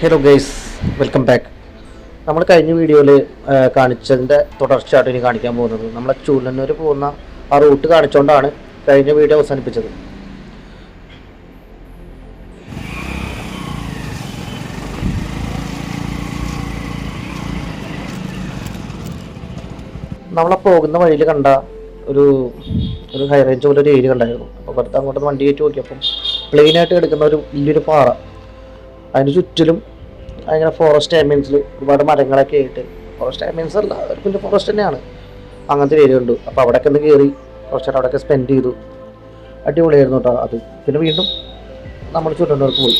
Hello guys welcome back നമ്മൾ കഴിഞ്ഞ വീഡിയോയിൽ കാണിച്ചതിന്റെ തുടർച്ചയായിട്ട് ഇനി കാണിക്കാൻ പോകുന്നത് നമ്മളെ ചൂലന്നൂർ പോകുന്ന ആ റൂട്ട് കാണിച്ചുകൊണ്ടാണ് കഴിഞ്ഞ വീഡിയോ അവസാനിപ്പിച്ചത്. നമ്മളെ പോകുന്ന വഴിയിൽ കണ്ട ഒരു ഒരു ഹൈ റേഞ്ച് പോലെ ഒരു ഏരിയ കണ്ടായിരുന്നു. അപ്പോൾ വെറുതെ അങ്ങോട്ട് വണ്ടി കയറ്റി നോക്കിയപ്പം പ്ലെയിനായിട്ട് കിടക്കുന്ന ഒരു വലിയൊരു പാറ. അതിന് ചുറ്റിലും അങ്ങനെ ഫോറസ്റ്റ് ആംബിയൻസിൽ ഒരുപാട് മരങ്ങളൊക്കെ ആയിട്ട്. ഫോറസ്റ്റ് ആംബിയൻസ് അല്ല ഒരു പിന്നെ ഫോറസ്റ്റ് തന്നെയാണ്. അങ്ങനത്തെ ഏരിയ ഉണ്ട്. അപ്പോൾ അവിടെയൊക്കെ ഒന്ന് കയറി കുറച്ച് നേരം അവിടെയൊക്കെ സ്പെൻഡ് ചെയ്തു. അടിപൊളിയായിരുന്നു കേട്ടോ അത്. പിന്നെ വീണ്ടും നമ്മൾ ചുറ്റുന്നവർക്ക് പോയി.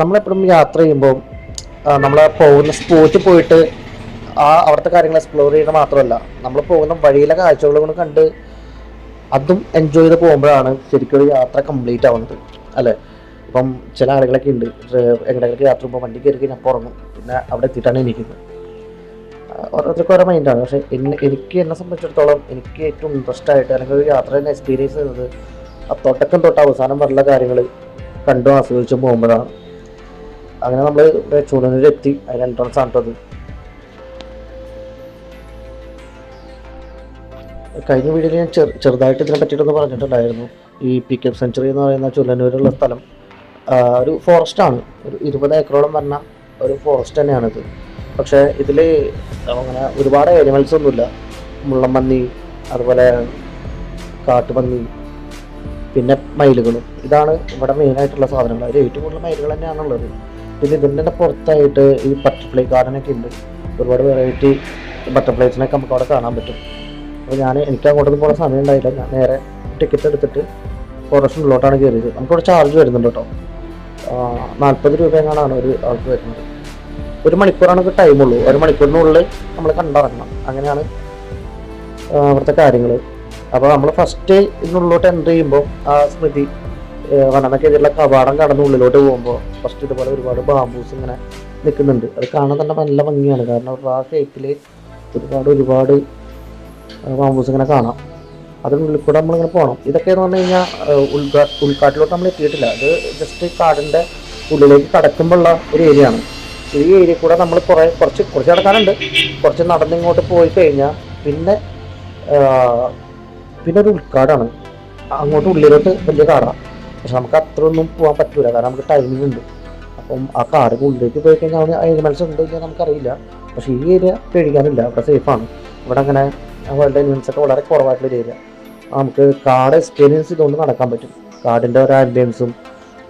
നമ്മളെപ്പോഴും യാത്ര ചെയ്യുമ്പോൾ നമ്മൾ പോകുന്ന സ്പോട്ടിൽ പോയിട്ട് ആ അവിടുത്തെ കാര്യങ്ങൾ എക്സ്പ്ലോർ ചെയ്യുന്നത് മാത്രമല്ല. നമ്മൾ പോകുന്ന വഴിയിലെ കാഴ്ചകളും കണ്ട് അതും എൻജോയ് ചെയ്ത് പോകുമ്പോഴാണ് ശരിക്കും ഒരു യാത്ര കംപ്ലീറ്റ് ആവുന്നത് അല്ലേ? ഇപ്പം ചില ആളുകളൊക്കെ ഉണ്ട് എങ്ങനെയൊക്കെ യാത്ര പോകുമ്പോൾ വണ്ടി കയറി കഴിഞ്ഞാൽ പുറന്നു പിന്നെ അവിടെ എത്തിയിട്ടാണ് എനിക്കുന്നത് ഓരോരുത്തർക്കും ഓരോ മൈൻഡാണ് പക്ഷേ എന്നെ എനിക്ക് എന്നെ സംബന്ധിച്ചിടത്തോളം എനിക്ക് ഏറ്റവും ഇൻട്രസ്റ്റ് ആയിട്ട് അല്ലെങ്കിൽ ഒരു യാത്ര തന്നെ എക്സ്പീരിയൻസ് ചെയ്യുന്നത് ആ തൊട്ടക്കം തൊട്ട് അവസാനം വരെയുള്ള കാര്യങ്ങൾ കണ്ടും ആസ്വദിച്ചും പോകുമ്പോഴാണ്. അങ്ങനെ നമ്മൾ ചൂടനൂർ എത്തി അതിന് എൻട്രൻസ് ആണ് കേട്ടോ കഴിഞ്ഞ വീഡിയോയിൽ ഞാൻ ചെറു ചെറുതായിട്ട് ഇതിനെ പറ്റിയിട്ടൊന്ന് പറഞ്ഞിട്ടുണ്ടായിരുന്നു. ഈ പിക്കപ്പ് സെഞ്ചുറി എന്ന് പറയുന്ന ചുല്ലന്നൂരുള്ള സ്ഥലം. ഒരു ഫോറസ്റ്റ് ആണ്. ഒരു ഇരുപത് ഏക്കറോളം വരുന്ന ഒരു ഫോറസ്റ്റ് തന്നെയാണിത്. പക്ഷേ ഇതിൽ അങ്ങനെ ഒരുപാട് ആനിമൽസ് ഒന്നുമില്ല. മുള്ളമ്പന്നി അതുപോലെ കാട്ടുപന്നി പിന്നെ മയിലുകളും. ഇതാണ് ഇവിടെ മെയിനായിട്ടുള്ള സാധനങ്ങൾ. അതിൽ ഏറ്റവും കൂടുതൽ മയിലുകൾ തന്നെയാണുള്ളത്. പിന്നെ ഇതിന്റെ തന്നെ പുറത്തായിട്ട് ഈ ബട്ടർഫ്ലൈ ഗാർഡനൊക്കെ ഉണ്ട്. ഒരുപാട് വെറൈറ്റി ബട്ടർഫ്ലൈസിനൊക്കെ നമുക്ക് അവിടെ കാണാൻ പറ്റും. അപ്പോൾ ഞാൻ എനിക്ക് അങ്ങോട്ടൊന്നും പോകുന്ന സമയം ഉണ്ടായില്ല. ഞാൻ നേരെ ടിക്കറ്റ് എടുത്തിട്ട് ഫോറസ്റ്റിനുള്ളിലോട്ടാണ് കയറിയത്. നമുക്കിവിടെ ചാർജ് വരുന്നുണ്ട് കേട്ടോ. നാൽപ്പത് രൂപ ഒരു ആൾക്ക് വരുന്നത്. ഒരു മണിക്കൂറാണ് നമുക്ക് ടൈമുള്ളൂ ഒരു മണിക്കൂറിനുള്ളിൽ നമ്മൾ കണ്ടിറങ്ങണം. അങ്ങനെയാണ് അവിടുത്തെ കാര്യങ്ങൾ അപ്പോൾ നമ്മൾ ഫസ്റ്റ് ഇതിനുള്ളിലോട്ട് എന്റർ ചെയ്യുമ്പോൾ ആ സ്മൃതി വനനൊക്കെ കവാടം കടന്ന് ഉള്ളിലോട്ട് പോകുമ്പോൾ ഫസ്റ്റ് ഇതുപോലെ ഒരുപാട് ബാമ്പൂസ് ഇങ്ങനെ നിൽക്കുന്നുണ്ട് അത് കാണാൻ തന്നെ നല്ല ഭംഗിയാണ്. കാരണം ആ ഷേപ്പിൽ ഒരുപാട് ഒരുപാട് ബാമ്പൂസ് ഇങ്ങനെ കാണാം. അതിനുള്ളിൽ കൂടെ നമ്മളിങ്ങനെ പോകണം ഇതൊക്കെ എന്ന് പറഞ്ഞു കഴിഞ്ഞാൽ ഉൾക്കാ ഉൾക്കാട്ടിലോട്ട് നമ്മൾ എത്തിയിട്ടില്ല. അത് ജസ്റ്റ് കാടിന്റെ ഉള്ളിലേക്ക് കടക്കുമ്പോഴുള്ള ഒരു ഏരിയ ആണ്. ഈ ഏരിയ കൂടെ നമ്മൾ കുറേ കുറച്ച് കുറച്ച് നടക്കാനുണ്ട്. കുറച്ച് നടന്നിങ്ങോട്ട് പോയി കഴിഞ്ഞാൽ പിന്നെ പിന്നെ ഒരു ഉൾക്കാടാണ്. അങ്ങോട്ട് ഉള്ളിലോട്ട് വലിയ കാടാണ് പക്ഷെ നമുക്ക് അത്ര ഒന്നും പോകാൻ പറ്റില്ല കാരണം നമുക്ക് ടൈമിംഗ് ഉണ്ട്. അപ്പം ആ കാടിന് ഉള്ളിലേക്ക് പോയി കഴിഞ്ഞാൽ അവിടെ ആനിമൽസ് ഉണ്ടോ ഇല്ല നമുക്കറിയില്ല. പക്ഷേ ഈ ഏരിയ പേടിക്കാനില്ല. അവിടെ സേഫാണ് ഇവിടെ അങ്ങനെ വൈൽഡ് ആനിമൽസ് ഒക്കെ വളരെ കുറവായിട്ടുള്ള ഒരു നമുക്ക് കാട് എക്സ്പീരിയൻസ് ചെയ്തുകൊണ്ട് നടക്കാൻ പറ്റും. കാടിന്റെ ഒരു ആംബിയൻസും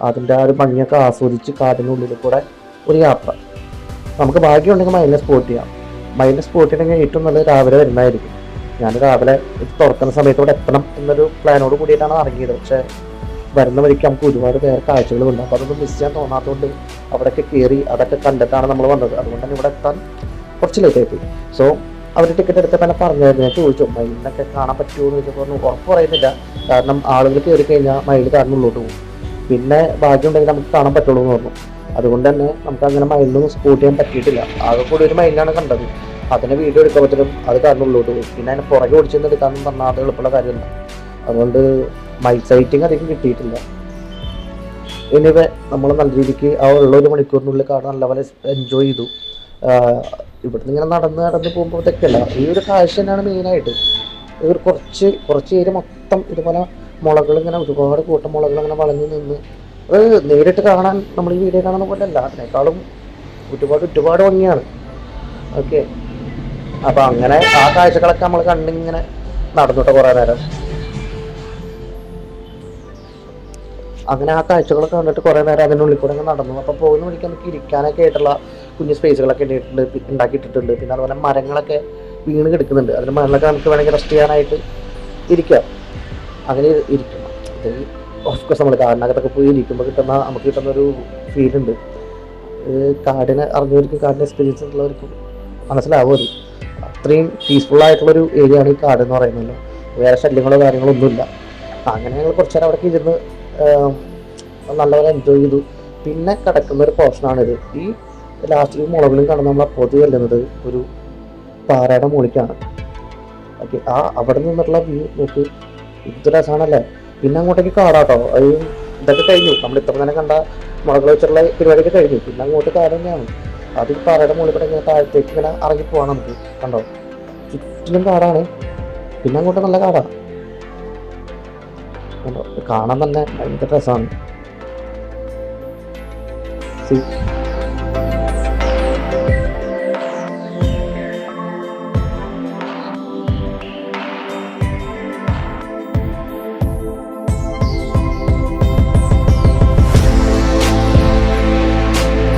അതിന്റെ ആ ഒരു ഭംഗിയൊക്കെ ആസ്വദിച്ച് കാടിനുള്ളിൽ കൂടെ ഒരു യാത്ര. നമുക്ക് ഭാഗ്യമുണ്ടെങ്കിൽ മൈനസ് സ്പോട്ട് ചെയ്യാം. മൈനസ് സ്പോട്ട് ചെയ്യണമെങ്കിൽ ഏറ്റവും നല്ലത് രാവിലെ വരുന്നതായിരിക്കും. ഞാൻ രാവിലെ ഇത് തുറക്കുന്ന സമയത്തോടെ എത്തണം എന്നൊരു പ്ലാനോട് കൂടിയിട്ടാണ് ഇറങ്ങിയത്. പക്ഷേ വരുന്ന വഴിക്ക് നമുക്ക് ഒരുപാട് പേർ കാഴ്ചകളുണ്ട്. അപ്പോൾ അതൊന്നും മിസ് ചെയ്യാൻ തോന്നാത്തതുകൊണ്ട് അവിടെയൊക്കെ കയറി അതൊക്കെ കണ്ടിട്ടാണ് നമ്മൾ വന്നത്. അതുകൊണ്ട് തന്നെ ഇവിടെ എത്താൻ കുറച്ച് ലേറ്റ് ആയിപ്പോയി. സോ അവർ ടിക്കറ്റ് എടുത്തപ്പോൾ എന്നെ പറഞ്ഞായിരുന്നു ഞാൻ ചോദിച്ചു മയിലിനൊക്കെ കാണാൻ പറ്റുമോ? എന്ന് ചോദിച്ചപ്പോൾ പറഞ്ഞു ഉറപ്പ് പറയുന്നില്ല. കാരണം ആളുകൾ കയറി കഴിഞ്ഞാൽ മയിൽ ഉള്ളോട്ട് പോകും. പിന്നെ ഭാഗ്യമുണ്ടെങ്കിൽ നമുക്ക് കാണാൻ പറ്റുള്ളൂ എന്ന് പറഞ്ഞു. അതുകൊണ്ട് തന്നെ നമുക്ക് അങ്ങനെ മയിലൊന്നും സ്പോട്ട് ചെയ്യാൻ പറ്റിയിട്ടില്ല. ആകെ കൂടി ഒരു മയിലാണ് കണ്ടത്. അതിനെ വീഡിയോ എടുക്കാൻ പറ്റും അത് ഉള്ളോട്ട് പോകും. പിന്നെ അതിനെ പുറകെ ഓടിച്ചെന്ന് എടുക്കാമെന്ന് പറഞ്ഞാൽ അത് എളുപ്പമുള്ള കാര്യമല്ല. അതുകൊണ്ട് മൈൽ സൈറ്റിംഗ് അധികം കിട്ടിയിട്ടില്ല. എനിവേ നമ്മൾ നല്ല രീതിക്ക് ആ ഉള്ള ഒരു മണിക്കൂറിനുള്ളിൽ കാണാൻ നല്ലപോലെ എൻജോയ് ചെയ്തു. ഇവിടുന്ന് ഇങ്ങനെ നടന്ന് നടന്ന് പോകുമ്പോൾ ഈ ഒരു കാഴ്ച തന്നെയാണ് മെയിനായിട്ട് ഇവർ കുറച്ച് കുറച്ച് ഏരിയ മൊത്തം ഇതുപോലെ മുളകൾ ഇങ്ങനെ ഒരുപാട് കൂട്ടം മുളകൾ ഇങ്ങനെ വളഞ്ഞു നിന്ന് അത് നേരിട്ട് കാണാൻ നമ്മൾ ഈ വീഡിയോ കാണുന്ന പോലെ അല്ല. അതിനേക്കാളും ഒരുപാട് ഒരുപാട് ഭംഗിയാണ്. ഓക്കെ അപ്പം അങ്ങനെ ആ കാഴ്ചകളൊക്കെ നമ്മൾ കണ്ടിങ്ങനെ നടന്നിട്ട് കുറേ നേരം. അങ്ങനെ ആ കാഴ്ചകളൊക്കെ കണ്ടിട്ട് കുറേ നേരം അതിനുള്ളിൽ കൂടെ നടന്നു. അപ്പോൾ പോകുന്ന വഴിക്ക് നമുക്ക് ഇരിക്കാനൊക്കെ ആയിട്ടുള്ള കുഞ്ഞു സ്പേസുകളൊക്കെ ഇട്ടിട്ടുണ്ട് ഉണ്ടാക്കിയിട്ടിട്ടുണ്ട്. പിന്നെ അതുപോലെ മരങ്ങളൊക്കെ വീണ് കിടക്കുന്നുണ്ട്. അതിന് മരങ്ങളൊക്കെ നമുക്ക് വേണമെങ്കിൽ റെസ്റ്റ് ചെയ്യാനായിട്ട് ഇരിക്കാം. അങ്ങനെ ഇരി- ഇരിക്കണം ഇത് ഓഫ്കോഴ്സ് നമ്മൾ കാടിനകത്തൊക്കെ പോയി ഇരിക്കുമ്പോൾ കിട്ടുന്ന നമുക്ക് കിട്ടുന്ന ഒരു ഫീലുണ്ട് കാടിനെ അറിഞ്ഞവർക്കും കാടിനെ എക്സ്പീരിയൻസ് ഉള്ളവർക്കും മനസ്സിലാവും അത്. അത്രയും പീസ്ഫുൾ ആയിട്ടുള്ളൊരു ഏരിയ ആണ് ഈ കാട് എന്ന് പറയുന്നത്. വേറെ ശല്യങ്ങളോ കാര്യങ്ങളോ ഒന്നുമില്ല. അങ്ങനെ ഞങ്ങൾ കുറച്ച് നേരം അവിടെ ഇരുന്ന് നല്ലപോലെ എൻജോയ് ചെയ്തു. പിന്നെ കിടക്കുന്ന ഒരു പോർഷനാണിത് ഈ ലാസ്റ്റ് മുളകിലും കാണുന്ന നമ്മളെ പൊതു ചെല്ലുന്നത് ഒരു പാറയുടെ മുകളിലേക്കാണ്. ഓക്കെ ആ അവിടെ നിന്നുള്ള വ്യൂ നോക്ക്. ഇത് രസമാണല്ലേ പിന്നെ അങ്ങോട്ടേക്ക് കാടാട്ടോ. അത് ഇതൊക്കെ കഴിഞ്ഞു. നമ്മൾ ഇത്ര നേരം കണ്ട മുളകൾ വെച്ചുള്ള പരിപാടിയൊക്കെ കഴിഞ്ഞു. പിന്നെ അങ്ങോട്ട് കാട് തന്നെയാണ്. അത് പാറയുടെ മുകളിൽ കൂടെ ഇങ്ങനെ താഴത്തേക്ക് ഇങ്ങനെ ഇറങ്ങി പോവാം നമുക്ക്. കണ്ടോ? ചുറ്റിലും കാടാണ്. പിന്നെ അങ്ങോട്ട് നല്ല കാടാണ് കണ്ടോ? കാണാൻ തന്നെ ഭയങ്കര രസമാണ് See?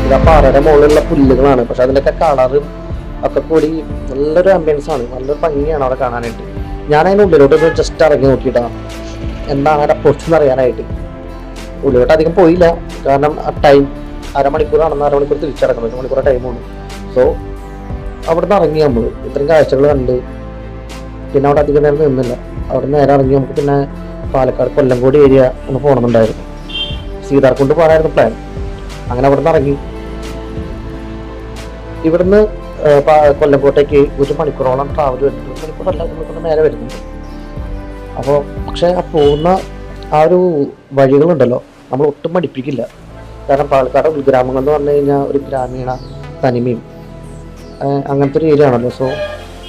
ഇത് പാറയുടെ മുകളിലുള്ള പുല്ലുകളാണ്. പക്ഷെ അതിലൊക്കെ കളറും ഒക്കെ കൂടി നല്ലൊരു ആംബിയൻസ് ആണ്. നല്ലൊരു ഭംഗിയാണ് അവിടെ കാണാനായിട്ട്. ഞാൻ അതിന് ഉള്ളിലോട്ട് ജസ്റ്റ് ഇറങ്ങി നോക്കിയിട്ടാണ് എന്താണ് അവിടെ എന്ന് അറിയാനായിട്ട്. ഉള്ളിലോട്ട് അധികം പോയില്ല. കാരണം ആ ടൈം അരമണിക്കൂറാണെന്ന് അരമണിക്കൂർ തിരിച്ചടക്കണം ഒരു മണിക്കൂർ ടൈമാണ് സോ അവിടെ നിന്ന് ഇറങ്ങി നമ്മൾ ഇത്രയും കാഴ്ചകൾ കണ്ട്. പിന്നെ അവിടെ അധികം നേരം നിന്നില്ല. അവിടെ നേരെ ഇറങ്ങി നമുക്ക് പിന്നെ പാലക്കാട് കൊല്ലംകോട് ഏരിയ ഒന്ന് പോകണമെന്നുണ്ടായിരുന്നു. സീതാർക്കുണ്ട് പോകാനായിരുന്നു പ്ലാൻ അങ്ങനെ അവിടെ നിന്ന് ഇറങ്ങി. ഇവിടുന്ന് കൊല്ലംകോട്ടേക്ക് ഒരു മണിക്കൂറോളം ട്രാവൽ വരുന്നുണ്ട്. ഒരു മണിക്കൂറല്ല ഒരു മണിക്കൂർ നേരെ വരുന്നുണ്ട്. അപ്പോൾ പക്ഷേ ആ പോകുന്ന ആ ഒരു വഴികളുണ്ടല്ലോ നമ്മൾ ഒട്ടും മടിപ്പിക്കില്ല. കാരണം പാലക്കാട് ഉൾഗ്രാമങ്ങൾ എന്ന് പറഞ്ഞു കഴിഞ്ഞാൽ ഒരു ഗ്രാമീണ തനിമയും അങ്ങനത്തെ ഒരു ഏരിയ ആണല്ലോ. സോ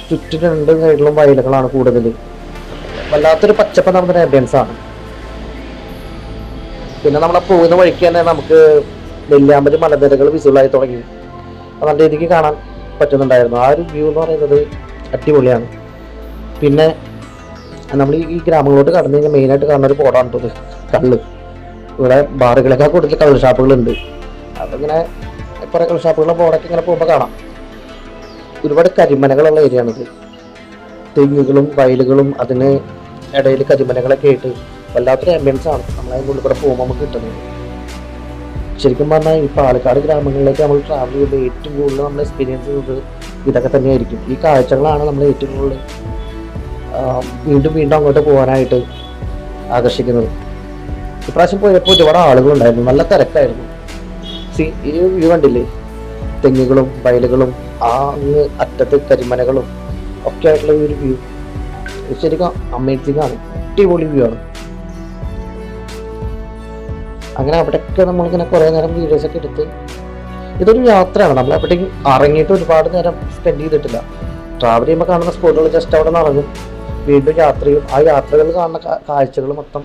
ചുറ്റും രണ്ട് സൈഡിലും വയലുകളാണ് കൂടുതൽ. വല്ലാത്തൊരു പച്ചപ്പ് നമ്മുടെ ആംബിയൻസ് ആണ്. പിന്നെ നമ്മളെ പോകുന്ന വഴിക്ക് തന്നെ നമുക്ക് നെല്ലിയാമ്പതി മലനിരകൾ വിസിബിളായി തുടങ്ങി. നല്ല രീതിക്ക് കാണാൻ പറ്റുന്നുണ്ടായിരുന്നു. ആ ഒരു വ്യൂ എന്ന് പറയുന്നത് അടിപൊളിയാണ്. പിന്നെ നമ്മൾ ഈ ഗ്രാമങ്ങളോട്ട് കടന്നു കഴിഞ്ഞാൽ മെയിനായിട്ട് കാണുന്ന ഒരു പോടാണ് ഇത്. കള്ള്. ഇവിടെ ബാറുകളൊക്കെ കൂടുതൽ കള്ള് ഷാപ്പുകളുണ്ട്. അതിങ്ങനെ കുറേ കള്ള് ഷാപ്പുകളുടെ ബോർഡൊക്കെ ഇങ്ങനെ പോകുമ്പോൾ കാണാം. ഒരുപാട് കരിമനകളുള്ള ഏരിയ ആണിത് തെങ്ങുകളും വയലുകളും അതിന് ഇടയിൽ കരിമനകളൊക്കെ ആയിട്ട് വല്ലാത്തൊരു ആംബിയൻസ് ആണ്. നമ്മൾ അതിന്റെ ഉള്ളിൽ കൂടെ പോകുമ്പോൾ നമുക്ക് കിട്ടുന്നത്. ശരിക്കും പറഞ്ഞാൽ ഈ പാലക്കാട് ഗ്രാമങ്ങളിലേക്ക് നമ്മൾ ട്രാവൽ ചെയ്യുമ്പോൾ ഏറ്റവും കൂടുതൽ നമ്മൾ എക്സ്പീരിയൻസ് ചെയ്യുന്നത് ഇതൊക്കെ തന്നെയായിരിക്കും. ഈ കാഴ്ചകളാണ് നമ്മൾ ഏറ്റവും കൂടുതൽ വീണ്ടും വീണ്ടും അങ്ങോട്ട് പോകാനായിട്ട് ആകർഷിക്കുന്നത്. ഇപ്രാവശ്യം പോയപ്പോൾ ഒരുപാട് ആളുകളുണ്ടായിരുന്നു നല്ല തിരക്കായിരുന്നു. സി ഈ വ്യൂ കണ്ടില്ലേ? തെങ്ങുകളും വയലുകളും ആ അങ്ങ് അറ്റത്ത് കരിമനകളും ഒക്കെ ആയിട്ടുള്ള ഒരു വ്യൂ. ശരിക്കും അമേസിംഗ് ആണ്. അടിപൊളി വ്യൂ ആണ്. അങ്ങനെ അവിടെയൊക്കെ നമ്മളിങ്ങനെ കുറേ നേരം വീഡിയോസ് ഒക്കെ എടുത്ത് ഇതൊരു യാത്രയാണ്. നമ്മൾ എവിടേക്കും ഇറങ്ങിയിട്ട് ഒരുപാട് നേരം സ്പെൻഡ് ചെയ്തിട്ടില്ല. ട്രാവൽ ചെയ്യുമ്പോൾ കാണുന്ന സ്പോട്ടുകൾ ജസ്റ്റ് അവിടെ നിന്ന് ഇറങ്ങും വീണ്ടും യാത്രയും ആ യാത്രകളിൽ കാണുന്ന കാഴ്ചകൾ മൊത്തം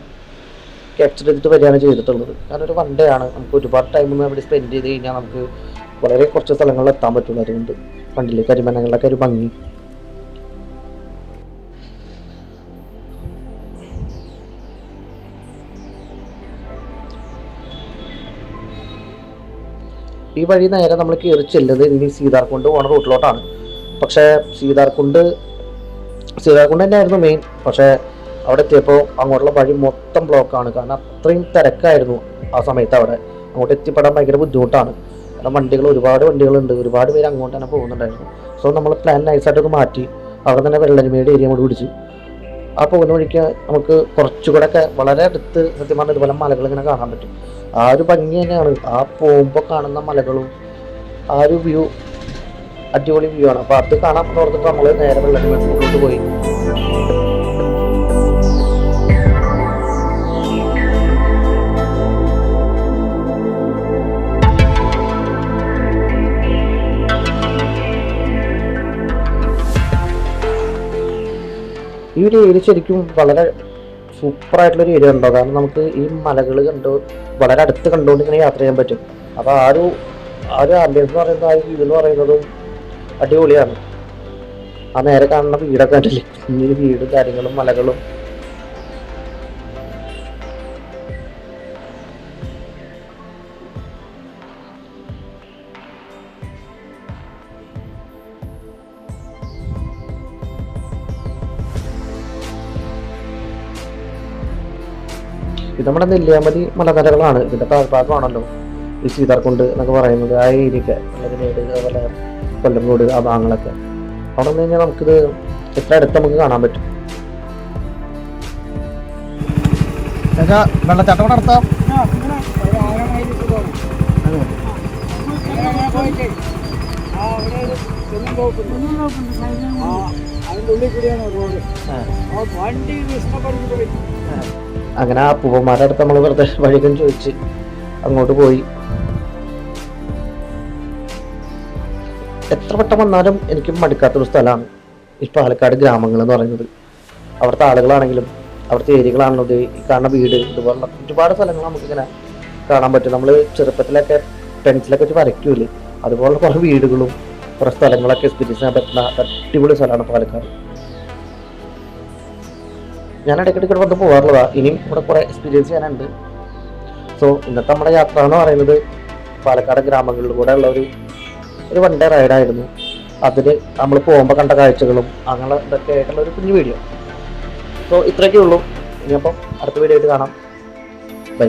ക്യാപ്ചർ ചെയ്തിട്ട് വരികയാണ് ചെയ്തിട്ടുള്ളത്. കാരണം ഒരു വൺ ഡേ ആണ്. നമുക്ക് ഒരുപാട് ടൈം അവിടെ സ്പെൻഡ് ചെയ്ത് കഴിഞ്ഞാൽ നമുക്ക് വളരെ കുറച്ച് സ്ഥലങ്ങളിൽ എത്താൻ പറ്റുള്ളൂ അതുകൊണ്ട് കണ്ടില്ലേ കരിമനങ്ങളിലൊക്കെ ഒരു ഭംഗി. ഈ വഴി നേരെ നമ്മൾ കയറി ചെല്ലുന്നത് ഇനി സീതാർകുണ്ട് പോണ റൂട്ടിലോട്ടാണ്. പക്ഷേ സീതാർകുണ്ട് സീതാർകുണ്ട് തന്നെയായിരുന്നു മെയിൻ പക്ഷേ അവിടെ എത്തിയപ്പോൾ അങ്ങോട്ടുള്ള വഴി മൊത്തം ബ്ലോക്കാണ് കാരണം അത്രയും തിരക്കായിരുന്നു ആ സമയത്ത് അവിടെ. അങ്ങോട്ട് എത്തിപ്പെടാൻ ഭയങ്കര ബുദ്ധിമുട്ടാണ്. കാരണം വണ്ടികൾ ഒരുപാട് വണ്ടികളുണ്ട്. ഒരുപാട് പേര് അങ്ങോട്ട് തന്നെ പോകുന്നുണ്ടായിരുന്നു. സോ നമ്മൾ പ്ലാൻ നൈസായിട്ടൊക്കെ മാറ്റി. അവിടെ തന്നെ വെള്ളരിമേട് ഏരിയ കൂടി പിടിച്ചു. ആ പോകുന്ന വഴിക്ക് നമുക്ക് കുറച്ചുകൂടെ ഒക്കെ വളരെ അടുത്ത് സത്യം പറഞ്ഞാൽ ഇതുപോലെ മലകൾ ഇങ്ങനെ കാണാൻ പറ്റും. ആ ഒരു ഭംഗി തന്നെയാണ്. ആ പോകുമ്പോൾ കാണുന്ന മലകളും ആ ഒരു വ്യൂ അടിപൊളി വ്യൂ ആണ്. അപ്പോൾ അത് കാണാൻ ഓർത്തിട്ട് നമ്മൾ നേരെ വെള്ളരിമേട്ടിലോട്ട് പോയി. ഒരു ഏരിയ ശരിക്കും വളരെ സൂപ്പർ ആയിട്ടുള്ള ഒരു ഏരിയ ഉണ്ടോ? കാരണം നമുക്ക് ഈ മലകൾ കണ്ടു വളരെ അടുത്ത് കണ്ടുകൊണ്ട് ഇങ്ങനെ യാത്ര ചെയ്യാൻ പറ്റും. അപ്പോൾ ആ ഒരു ആ ഒരു ആംബിയൻസ് എന്ന് പറയുന്നത് ആ ഒരു വ്യൂ എന്ന് പറയുന്നതും അടിപൊളിയാണ്. ആ നേരെ കാണുന്ന വീടൊക്കെ കണ്ടില്ലേ? കുഞ്ഞൊരു വീടും കാര്യങ്ങളും മലകളും നമ്മുടെ നെല്ലിയാമ്പതി മലനിരകളാണ്. ഇതിന്റെ താഴ്ഭാഗമാണല്ലോ ഈ സീതാർകുണ്ട് എന്നൊക്കെ പറയുന്നത്. ആ ഏരിയൊക്കെ വെള്ളരിമേട് അതുപോലെ കൊല്ലംകോട് ആ ഭാഗങ്ങളൊക്കെ. അവിടെ നിന്ന് കഴിഞ്ഞാൽ നമുക്കിത് എത്ര അടുത്ത് നമുക്ക് കാണാൻ പറ്റും. ആ വെള്ളച്ചാട്ടം നടത്താം അതിന്റെ ഉള്ളിൽ കൂടിയാണ് റോഡ്. ആ. വണ്ടി വിഷ്ണപ്പെടുത്തി പോയി അങ്ങനെ ആ പൂവന്മാരുടെ അടുത്ത് നമ്മൾ വെറുതെ വഴികം ചോദിച്ച് അങ്ങോട്ട് പോയി. എത്ര വട്ടം വന്നാലും എനിക്ക് മടുക്കാത്തൊരു സ്ഥലമാണ് ഈ പാലക്കാട് ഗ്രാമങ്ങൾ എന്ന് പറയുന്നത്. അവിടുത്തെ ആളുകളാണെങ്കിലും അവിടുത്തെ ഏരിയകളാണെങ്കിലും ഈ കാണുന്ന വീട് ഇതുപോലുള്ള ഒരുപാട് സ്ഥലങ്ങൾ നമുക്കിങ്ങനെ കാണാൻ പറ്റും. നമ്മൾ ചെറുപ്പത്തിലൊക്കെ പെൻസിലൊക്കെ വെച്ച് വരയ്ക്കൂലേ അതുപോലുള്ള കുറേ വീടുകളും കുറേ സ്ഥലങ്ങളൊക്കെ എക്സ്പീരിയൻസ് ചെയ്യാൻ പറ്റുന്ന അടിപൊളി സ്ഥലമാണ് പാലക്കാട്. ഞാൻ ഇടയ്ക്കിടയ്ക്ക് വന്ന് പോകാറുള്ളതാ. ഇനിയും ഇവിടെ കുറെ എക്സ്പീരിയൻസ് ചെയ്യാനുണ്ട്. സോ ഇന്നത്തെ നമ്മുടെ യാത്ര എന്ന് പറയുന്നത് പാലക്കാട് ഗ്രാമങ്ങളിലൂടെ ഉള്ള ഒരു ഒരു വൺ ഡേ റൈഡായിരുന്നു അതിൽ നമ്മൾ പോകുമ്പോൾ കണ്ട കാഴ്ചകളും അങ്ങനെ ഇതൊക്കെ ആയിട്ടുള്ള ഒരു കുഞ്ഞു വീഡിയോ സോ ഇത്രയൊക്കെ ഉള്ളൂ. ഇനിയപ്പം അടുത്ത വീഡിയോ ആയിട്ട് കാണാം. ബൈ